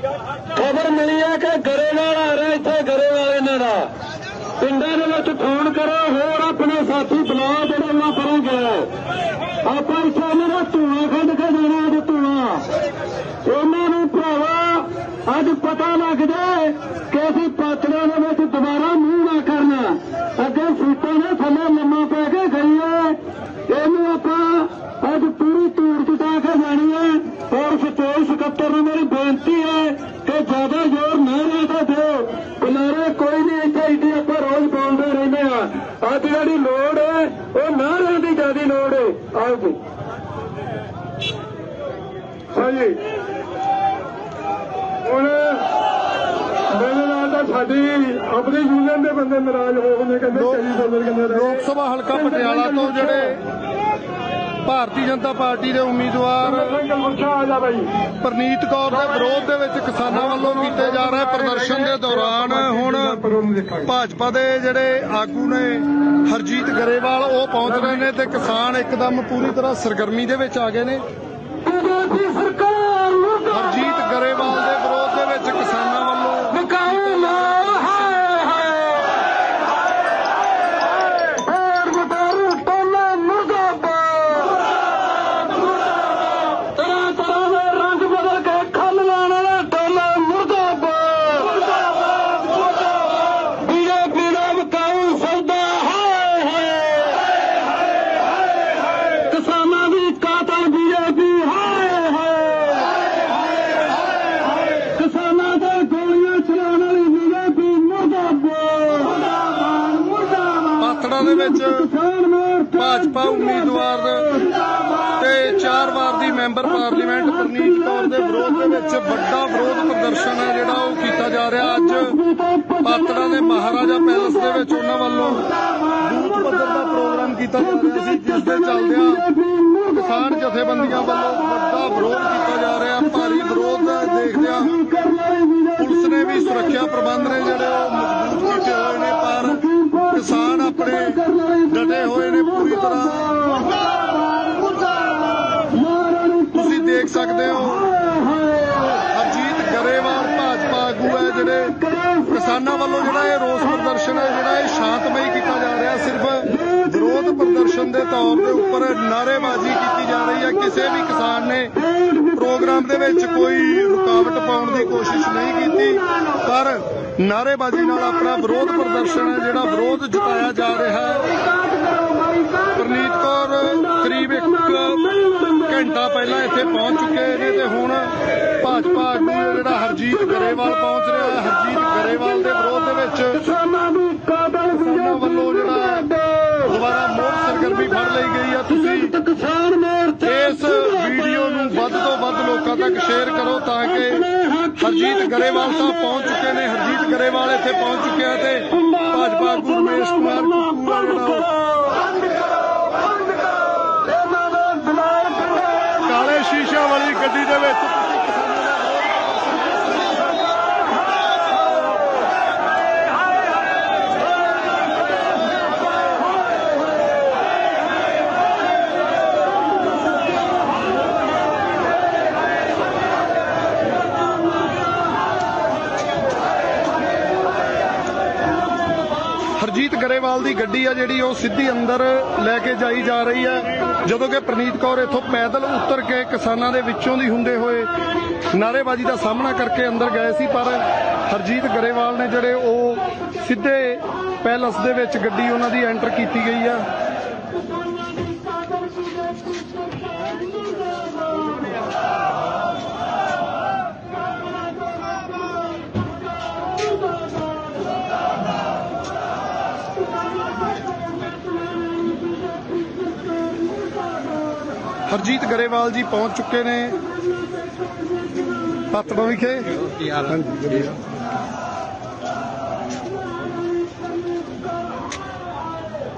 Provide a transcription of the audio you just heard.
ਖਬਰ ਮਿਲੀ ਹੈ ਕਿ ਗਰੇਵਾਲ ਆ ਰਿਹਾ ਇੱਥੇ, ਗਰੇਵਾਲ ਇਹਨਾਂ ਦਾ। ਪਿੰਡਾਂ ਦੇ ਵਿੱਚ ਫੋਨ ਕਰੋ, ਹੋਰ ਆਪਣੇ ਸਾਥੀ ਬੁਲਾਓ ਜਿਹੜੇ ਉਹਨਾਂ ਪਰੇ ਗਏ। ਆਪਾਂ ਇੱਥੇ ਇਹਨਾਂ ਦਾ ਧੂਆਂ ਕੱਢ ਕੇ ਦੇਣਾ ਅੱਜ ਧੂਆਂ। ਉਹਨਾਂ ਨੂੰ ਭਰਾਵਾ, ਅੱਜ ਪਤਾ ਲੱਗ ਜਾਏ ਕਿ ਅਸੀਂ ਪਾਤੜਾਂ ਦੇ ਵਿੱਚ ਦੁਬਾਰਾ ਮੂੰਹ ਨਾ ਕਰਨਾ ਅੱਗੇ ਸੀਟਾਂ ਦੇ ਥੱਲੇ ਲੰਮਾ ਪੈ ਕੇ ਗਈ ਹੈ ਇਹਨੂੰ ਆਪਾਂ ਅੱਜ ਪੂਰੀ ਧੂੜ ਚਟਾ ਕੇ ਜਾਣੀ ਹੈ ਔਰ ਸਟੇਜ ਸਕੱਤਰ ਨੂੰ ਮੇਰੀ ਬੇਨਤੀ ਹੈ ਕਿ ਜ਼ਿਆਦਾ ਜ਼ੋਰ ਨਾ ਲਾਦਾ ਦਿਓ ਬੁਲਾਰੇ ਕੋਈ ਨਹੀਂ ਇੱਥੇ ਇੱਥੇ ਆਪਾਂ ਰੋਜ਼ ਬੋਲਦੇ ਰਹਿੰਦੇ ਆ ਅੱਜ ਜਿਹੜੀ ਲੋੜ ਹੈ ਉਹ ਨਾਰਿਆਂ ਦੀ ਜ਼ਿਆਦਾ ਲੋੜ ਹੈ ਆਓ ਜੀ ਹਾਂਜੀ। ਹੁਣ ਮੇਰੇ ਨਾਲ ਤਾਂ ਸਾਡੀ ਆਪਣੀ ਯੂਨੀਅਨ ਦੇ ਬੰਦੇ ਨਾਰਾਜ਼ ਹੋ ਗਏ ਕਹਿੰਦੇ ਕਈ ਬੰਦੇ ਕਹਿੰਦੇ ਰਹੇ ਲੋਕ ਸਭਾ ਹਲਕਾ ਪਟਿਆਲਾ ਤੋਂ ਜਿਹੜੇ ਭਾਰਤੀ ਜਨਤਾ ਪਾਰਟੀ ਦੇ ਉਮੀਦਵਾਰ ਪ੍ਰਨੀਤ ਕੌਰ ਦੇ ਵਿਰੋਧ ਦੇ ਵਿੱਚ ਕਿਸਾਨਾਂ ਵੱਲੋਂ ਕੀਤੇ ਜਾ ਰਹੇ ਪ੍ਰਦਰਸ਼ਨ ਦੇ ਦੌਰਾਨ ਹੁਣ ਭਾਜਪਾ ਦੇ ਜਿਹੜੇ ਆਗੂ ਨੇ ਹਰਜੀਤ ਗਰੇਵਾਲ ਉਹ ਪਹੁੰਚ ਰਹੇ ਨੇ ਤੇ ਕਿਸਾਨ ਇੱਕਦਮ ਪੂਰੀ ਤਰ੍ਹਾਂ ਸਰਗਰਮੀ ਦੇ ਵਿੱਚ ਆ ਗਏ ਨੇ। ਦੇ ਵਿੱਚ ਭਾਜਪਾ ਉਮੀਦਵਾਰ ਤੇ ਚਾਰ ਵਾਰ ਦੀ ਮੈਂਬਰ ਪਾਰਲੀਮੈਂਟ ਪ੍ਰਨੀਤ ਕੌਰ ਦੇ ਵਿਰੋਧ ਦੇ ਵਿੱਚ ਵੱਡਾ ਵਿਰੋਧ ਪ੍ਰਦਰਸ਼ਨ ਹੈ ਜਿਹੜਾ ਉਹ ਕੀਤਾ ਜਾ ਰਿਹਾ ਅੱਜ। ਪਾਤੜਾਂ ਦੇ ਮਹਾਰਾਜਾ ਪੈਲਸ ਦੇ ਵਿੱਚ ਉਹਨਾਂ ਵੱਲੋਂ ਬੂਥ ਪੱਧਰ ਦਾ ਪ੍ਰੋਗਰਾਮ ਕੀਤਾ ਜਾ ਰਿਹਾ ਸੀ, ਜਿਸ ਦੇ ਚੱਲਦਿਆਂ ਕਿਸਾਨ ਜਥੇਬੰਦੀਆਂ ਵੱਲੋਂ ਵੱਡਾ ਵਿਰੋਧ ਕੀਤਾ ਜਾ ਰਿਹਾ, ਭਾਰੀ ਵਿਰੋਧ ਦੇਖਦਿਆਂ ਪੁਲਿਸ ਨੇ ਵੀ ਸੁਰੱਖਿਆ ਪ੍ਰਬੰਧ ਨੇ ਜਿਹੜੇ ਉਹ ਮਜ਼ਬੂਤ ਕੀਤੇ ਹੋਏ ਨੇ ਪਰ ਕਿਸਾਨ ਆਪਣੇ ਡਟੇ ਹੋਏ ਨੇ ਪੂਰੀ ਤਰ੍ਹਾਂ ਤੁਸੀਂ ਦੇਖ ਸਕਦੇ ਹੋ ਹਰਜੀਤ ਗਰੇਵਾਲ ਭਾਜਪਾ ਆਗੂ ਹੈ ਜਿਹੜੇ ਕਿਸਾਨਾਂ ਵੱਲੋਂ ਜਿਹੜਾ ਇਹ ਰੋਸ ਪ੍ਰਦਰਸ਼ਨ ਹੈ, ਜਿਹੜਾ ਇਹ ਸ਼ਾਂਤਮਈ ਕੀਤਾ ਜਾ ਰਿਹਾ, ਸਿਰਫ ਵਿਰੋਧ ਪ੍ਰਦਰਸ਼ਨ ਦੇ ਤੌਰ ਦੇ ਉੱਪਰ ਨਾਅਰੇਬਾਜ਼ੀ ਕੀਤੀ ਜਾ ਰਹੀ ਹੈ। ਕਿਸੇ ਵੀ ਕਿਸਾਨ ਨੇ ਪ੍ਰੋਗਰਾਮ ਦੇ ਵਿੱਚ ਕੋਈ ਰੁਕਾਵਟ ਪਾਉਣ ਦੀ ਕੋਸ਼ਿਸ਼ ਨਹੀਂ ਕੀਤੀ, ਪਰ ਨਾਅਰੇਬਾਜ਼ੀ ਨਾਲ ਆਪਣਾ ਵਿਰੋਧ ਪ੍ਰਦਰਸ਼ਨ ਹੈ, ਜਿਹੜਾ ਵਿਰੋਧ ਜਤਾਇਆ ਜਾ ਰਿਹਾ ਭਾਜਪਾ ਆਗੂ ਹੈ ਜਿਹੜਾ ਹਰਜੀਤ ਗਰੇਵਾਲ ਪਹੁੰਚ ਰਿਹਾ ਹੈ ਹਰਜੀਤ ਗਰੇਵਾਲ ਦੇ ਵਿਰੋਧ ਦੇ ਵਿੱਚ। ਕਿਸਾਨਾਂ ਦੀ ਕਾਤਲ ਕਿਸਾਨਾਂ ਵੱਲੋਂ ਜਿਹੜਾ ਦੁਬਾਰਾ ਮੋੜ ਸਰਗਰਮੀ ਫੜ ਲਈ ਗਈ ਆ ਤੁਸੀਂ ਕਿਸਾਨ ਮੋਰਚਾ ਇਸ ਵੀਡੀਓ ਨੂੰ ਵੱਧ ਤੋਂ ਵੱਧ ਲੋਕਾਂ ਤੱਕ ਸ਼ੇਅਰ ਕਰੋ ਤਾਂ ਕਿ ਹਰਜੀਤ ਗਰੇਵਾਲ ਸਾਹਿਬ ਪਹੁੰਚ ਚੁੱਕੇ ਨੇ ਹਰਜੀਤ ਗਰੇਵਾਲ ਇੱਥੇ ਪਹੁੰਚ ਚੁੱਕਿਆ ਤੇ ਭਾਜਪਾ ਆਗੂ ਰਮੇਸ਼ ਕੁਮਾਰ ਜਿਹੜਾ ਕਾਲੇ ਸ਼ੀਸ਼ਾ ਵਾਲੀ ਗੱਡੀ ਦੇ ਵਿੱਚ ਹਰਜੀਤ ਗਰੇਵਾਲ ਦੀ ਗੱਡੀ ਆ ਜਿਹੜੀ ਉਹ ਸਿੱਧੀ ਅੰਦਰ ਲੈ ਕੇ ਜਾਈ ਜਾ ਰਹੀ ਹੈ ਜਦੋਂ ਕਿ ਪ੍ਰਨੀਤ ਕੌਰ ਇੱਥੋਂ ਪੈਦਲ ਉਤਰ ਕੇ ਕਿਸਾਨਾਂ ਦੇ ਵਿੱਚੋਂ ਦੀ ਹੁੰਦੇ ਹੋਏ ਨਾਅਰੇਬਾਜ਼ੀ ਦਾ ਸਾਹਮਣਾ ਕਰਕੇ ਅੰਦਰ ਗਏ ਸੀ, ਪਰ ਹਰਜੀਤ ਗਰੇਵਾਲ ਨੇ ਜਿਹੜੇ ਉਹ ਸਿੱਧੇ ਪੈਲਸ ਦੇ ਵਿੱਚ ਗੱਡੀ ਉਹਨਾਂ ਦੀ ਐਂਟਰ ਕੀਤੀ ਗਈ ਆ। ਹਰਜੀਤ ਗਰੇਵਾਲ ਜੀ ਪਹੁੰਚ ਚੁੱਕੇ ਨੇ। ਪਤੜਾ ਵਿਖੇ।